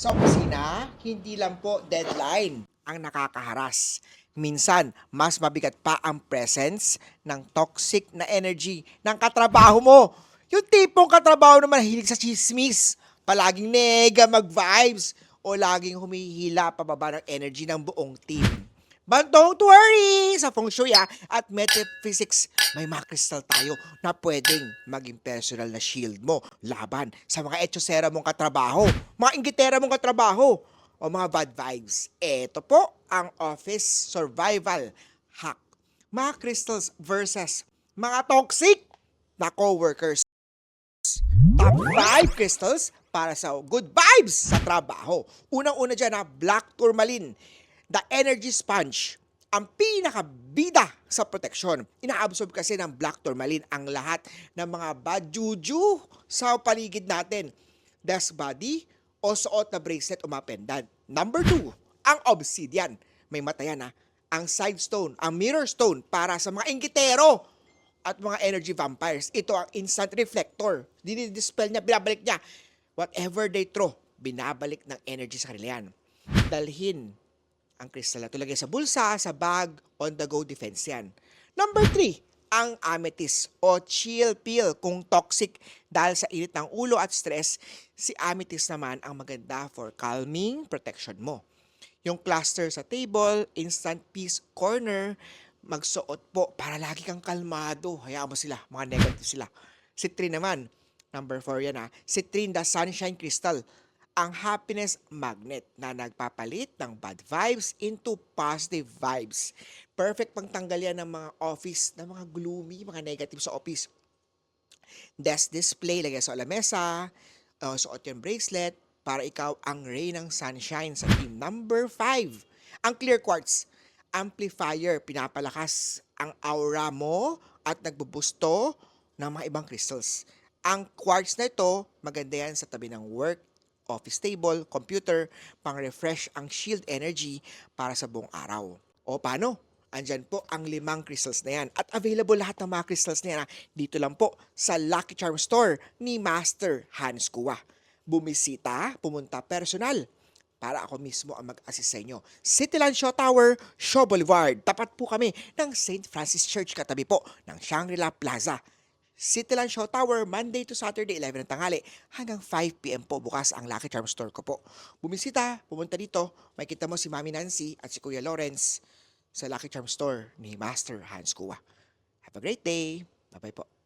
Sa opisina, hindi lang po deadline ang nakakaharas. Minsan, mas mabigat pa ang presence ng toxic na energy ng katrabaho mo. Yung tipong katrabaho naman hilig sa chismis, palaging nega mag-vibes, o laging humihila pababa ng energy ng buong team. But don't worry! Sa feng shui ah, at metaphysics, may mga crystal tayo na pwedeng maging personal na shield mo laban sa mga etsosera mong katrabaho, mga inggitera mong katrabaho, o mga bad vibes. Ito po ang office survival hack. Mga crystals versus mga toxic na coworkers. Top 5 crystals para sa good vibes sa trabaho. Unang-una dyan na black tourmaline, the energy sponge. Ang pinakabida sa proteksyon. Inaabsorb kasi ng black tourmaline ang lahat ng mga bad juju sa paligid natin. Dust body o suot na bracelet o mga pendant. Number 2, ang obsidian. May mata yan ha. Ang side stone, ang mirror stone para sa mga inggitero at mga energy vampires. Ito ang instant reflector. Dinidispel niya, binabalik niya. Whatever they throw, binabalik ng energy sa kanila yan. Dalhin ang kristal na ito. Lagay sa bulsa, sa bag, on the go defense yan. Number three, ang amethyst o chill pill kung toxic dahil sa init ng ulo at stress, si amethyst naman ang maganda for calming protection mo. Yung cluster sa table, instant peace corner, magsuot po para lagi kang kalmado. Hayaan mo sila, mga negative sila. Citrine naman, number 4 yan ha. Citrine the sunshine crystal. Ang happiness magnet na nagpapalit ng bad vibes into positive vibes. Perfect pang tanggal yan ng mga office, ng mga gloomy, mga negative sa office. Desk display, lagay sa lamesa, uh, suot yung bracelet, para ikaw ang ray ng sunshine sa team. Number 5, ang clear quartz amplifier, pinapalakas ang aura mo at nagbubusto ng mga ibang crystals. Ang quartz na ito, maganda yan sa tabi ng work, office table, computer, pang-refresh ang shield energy para sa buong araw. O paano? Andyan po ang limang crystals na yan. At available lahat ng mga crystals na yan dito lang po sa Lucky Charm Store ni Master Hans Kua. Bumisita, pumunta personal para ako mismo ang mag-assist sa inyo. Cityland Shaw Tower, Shaw Boulevard. Tapat po kami ng St. Francis Church katabi po ng Shangri-La Plaza. Cityland Shaw Tower, Monday to Saturday, 11 ng tanghali, hanggang 5pm po bukas ang Lucky Charm Store ko po. Bumisita, pumunta dito, makikita mo si Mami Nancy at si Kuya Lawrence sa Lucky Charm Store ni Master Hans Kua. Have a great day. Bye-bye po.